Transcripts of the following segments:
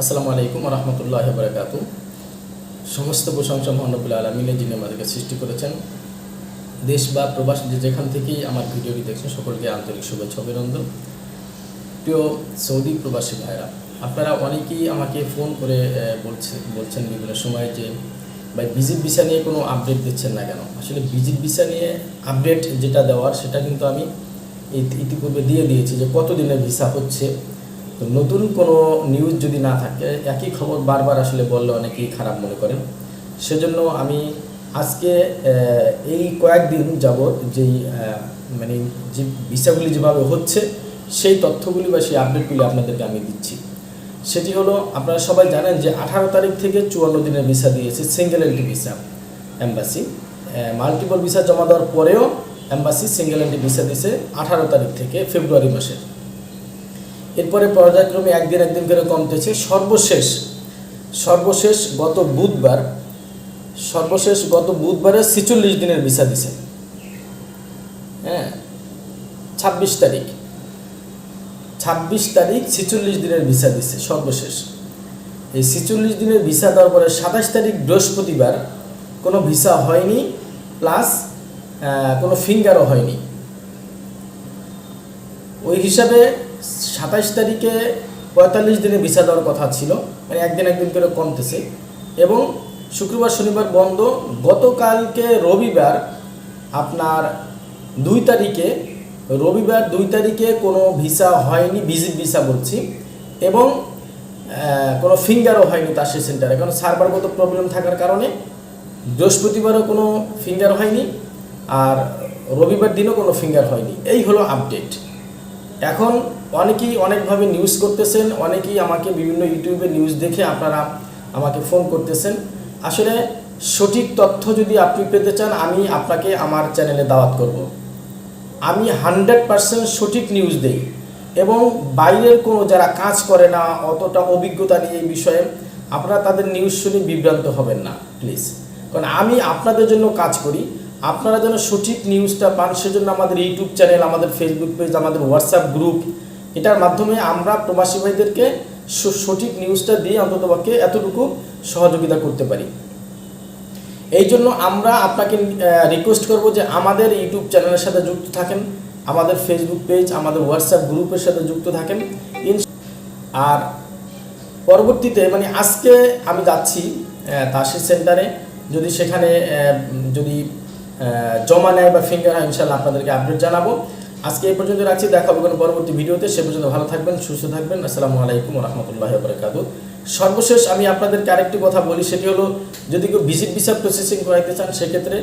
আসসালামু আলাইকুম রহমতুল্লাহ বরকাত সমস্ত প্রশংসা মহানবুল আলমিনে যিনি আমাদেরকে সৃষ্টি করেছেন। দেশ বা প্রবাস যে যেখান থেকেই আমার ভিডিওটি দেখছেন, সকলকে আন্তরিক শুভেচ্ছা অভিনন্দন। প্রিয় সৌদি প্রবাসী ভাইরা, আপনারা অনেকেই আমাকে ফোন করে বলছে, বলছেন বিভিন্ন সময় যে, ভাই, ভিজিট ভিসা নিয়ে কোনো আপডেট দিচ্ছেন না কেন? আসলে ভিজিট ভিসা নিয়ে আপডেট যেটা দেওয়ার, সেটা কিন্তু আমি ইতি- ইতিপূর্বে দিয়ে দিয়েছি যে কত দিনের ভিসা হচ্ছে তো নতুন কোনো নিউজ যদি না থাকে, একই খবর বারবার আসলে বললে অনেকেই খারাপ মনে করেন। সেজন্য আমি আজকে এই কয়েকদিন যাবৎ যেই মানে যে ভিসাগুলি যেভাবে হচ্ছে, সেই তথ্যগুলি বা সেই আপডেটগুলি আপনাদেরকে আমি দিচ্ছি। সেটি হলো, আপনারা সবাই জানেন যে আঠারো তারিখ থেকে চুয়ান্ন দিনের ভিসা দিয়েছে single entry visa embassy multiple visa জমা দেওয়ার পরেও অ্যাম্বাসি সিঙ্গেল এন্ট্রি ভিসা দিয়েছে আঠারো তারিখ থেকে ফেব্রুয়ারি মাসে এরপরে পর্যায়ক্রমে একদিন একদিন করে কমতেছে। সর্বশেষ সর্বশেষ গত বুধবার, সর্বশেষ গত বুধবারে ছিচল্লিশ দিনের ভিসা দিছে। হ্যাঁ ছাব্বিশ তারিখ। ছাব্বিশ তারিখ ছিচল্লিশ দিনের ভিসা দিছে, সর্বশেষ। এই ছিচল্লিশ দিনের ভিসা দেওয়ার পরে সাতাশ তারিখ বৃহস্পতিবার কোনো ভিসা হয়নি, প্লাস কোনো ফিঙ্গারও হয়নি। ওই হিসাবে সাতাশ তারিখে পঁয়তাল্লিশ দিনে ভিসা দেওয়ার কথা ছিল মানে একদিন একদিন করে কমতেছে। এবং শুক্রবার, শনিবার বন্ধ। গতকালকে রবিবার আপনার দুই তারিখে, রবিবার দুই তারিখে কোনো ভিসা হয়নি ভিজিট ভিসা বলছি। এবং কোনো ফিঙ্গারও হয়নি তার সেই সেন্টারে, কারণ সার্ভারগত প্রবলেম থাকার কারণে বৃহস্পতিবারও কোনো ফিঙ্গার হয়নি আর রবিবার দিনও কোনো ফিঙ্গার হয়নি। এই হলো আপডেট। এখন অনেকেই অনেকভাবে নিউজ করতেছেন, অনেকেই আমাকে বিভিন্ন ইউটিউবে নিউজ দেখে আপনারা আমাকে ফোন করতেছেন আসলে সঠিক তথ্য যদি আপনি পেতে চান, আমি আপনাকে আমার চ্যানেলে দাওয়াত করব। আমি হান্ড্রেড পারসেন্ট সঠিক নিউজ দেই এবং বাইরের কোনো যারা কাজ করে না, অতটা অভিজ্ঞতা নিয়ে এই বিষয়ে আপনারা তাদের নিউজ শুনে বিভ্রান্ত হবেন না প্লিজ কারণ আমি আপনাদের জন্য কাজ করি, আপনারা যেন সঠিক নিউজটা পান, সেজন্য আমাদের ইউটিউব চ্যানেল আমাদের ফেসবুক পেজ আমাদের হোয়াটসঅ্যাপ গ্রুপ এটার মাধ্যমে আমরা প্রবাসী ভাইদেরকে সঠিক নিউজটা দিয়ে অন্ততপক্ষে এতটুকু সহযোগিতা করতে পারি। এই জন্য আমরা আপনাকে রিকোয়েস্ট করব যে আমাদের ইউটিউব চ্যানেলের সাথে যুক্ত থাকেন, আমাদের ফেসবুক পেজ আমাদের হোয়াটসঅ্যাপ গ্রুপের সাথে যুক্ত থাকেন। আর পরবর্তীতে মানে আজকে আমি যাচ্ছি তাসির সেন্টারে যদি সেখানে যদি জমা নেয় বা ফিঙ্গার হয় ইনশাল্লাহ আপনাদেরকে আপডেট জানাব। আজকে এই পর্যন্ত রাখছি দেখা হবে কোনো পরবর্তী ভিডিওতে। সে পর্যন্ত ভালো থাকবেন, সুস্থ থাকবেন। আসসালামু আলাইকুম রহমতুল্লাহ বরকাত সর্বশেষ আমি আপনাদেরকে আরেকটি কথা বলি, সেটি হলো, যদি কেউ ভিজিট ভিসা প্রসেসিং করাইতে চান, সেক্ষেত্রে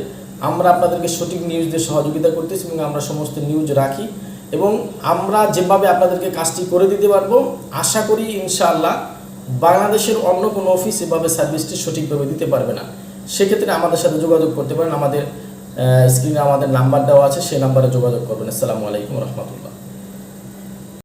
আমরা আপনাদেরকে সঠিক নিউজ দিয়ে সহযোগিতা করতেছি এবং আমরা সমস্ত নিউজ রাখি এবং আমরা যেভাবে আপনাদেরকে কাজটি করে দিতে পারব, আশা করি ইনশাআল্লাহ বাংলাদেশের অন্য কোনো অফিস এভাবে সার্ভিসটি সঠিকভাবে দিতে পারবে না। সেক্ষেত্রে আমাদের সাথে যোগাযোগ করতে পারেন। আমাদের স্ক্রিনে আমাদের নাম্বার দেওয়া আছে সেই নাম্বারে যোগাযোগ করবেন। আসসালামু আলাইকুম রহমতুল্লাহ।